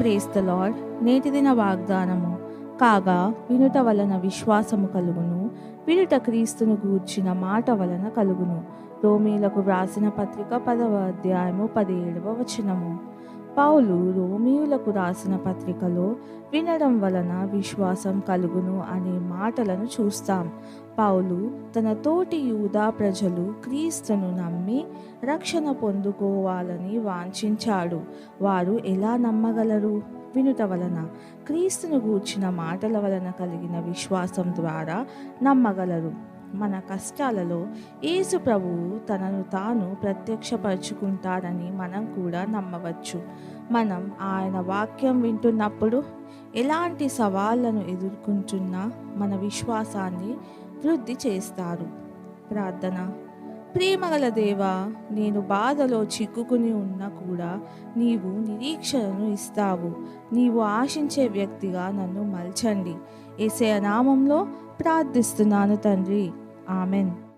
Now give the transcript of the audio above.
Praise the lord నేటి దిన వాగ్దానము. కాగా వినుట వలన విశ్వాసము కలుగును వినుట క్రీస్తును గూర్చిన మాట వలన కలుగును. రోమీలకు వ్రాసిన పత్రిక పదవ అధ్యాయము పదిహేడవ వచనము. పౌలు రోమియులకు రాసిన పత్రికలో వినడం వలన విశ్వాసం కలుగును అనే మాటలను చూస్తాం. పౌలు తన తోటి యూదా ప్రజలు క్రీస్తును నమ్మి రక్షణ పొందుకోవాలని వాంఛించాడు. వారు ఎలా నమ్మగలరు? వినుట వలన క్రీస్తును గూర్చిన మాటల వలన కలిగిన విశ్వాసం ద్వారా నమ్మగలరు. మన కష్టాలలో యేసు ప్రభువు తనను తాను ప్రత్యక్షపరుచుకుంటాడని మనం కూడా నమ్మవచ్చు. మనం ఆయన వాక్యం వింటున్నప్పుడు ఎలాంటి సవాళ్ళను ఎదుర్కొంటున్నా మన విశ్వాసాన్ని వృద్ధి చేస్తారు. ప్రార్థన. ప్రేమగల దేవా నేను బాధలో చిక్కుకుని ఉన్నా కూడా నీవు నిరీక్షణను ఇస్తావు. నీవు ఆశించే వ్యక్తిగా నన్ను మలచండి. ఏసయ నామంలో ప్రార్థిస్తున్నాను తండ్రి. Amen.